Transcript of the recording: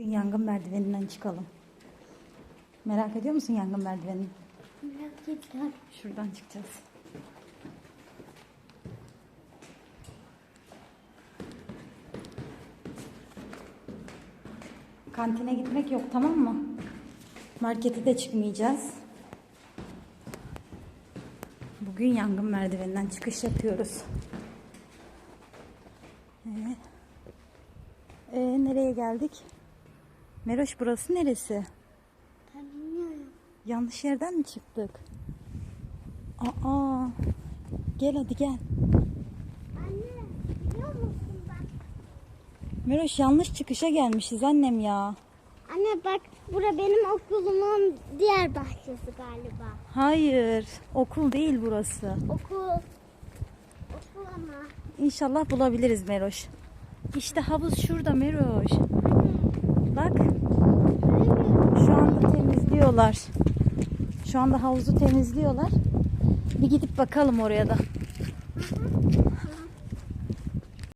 Bugün yangın merdiveninden çıkalım. Merak ediyor musun yangın merdivenini? Merak ettim. Şuradan çıkacağız. Kantine gitmek yok tamam mı? Markete de çıkmayacağız. Bugün yangın merdiveninden çıkış yapıyoruz. Ee, ee, nereye geldik? Meroş burası neresi? Ben bilmiyorum. Yanlış yerden mi çıktık? Aa, gel hadi gel. Anne biliyor musun bak? Meroş yanlış çıkışa gelmişiz annem ya. Anne bak bura benim okulumun diğer bahçesi galiba. Hayır, okul değil burası. Okul. Okul ama. İnşallah bulabiliriz Meroş. İşte havuz şurada Meroş. Bak, Göremiyorum. şu anda temizliyorlar. Şu anda havuzu temizliyorlar. Bir gidip bakalım oraya da.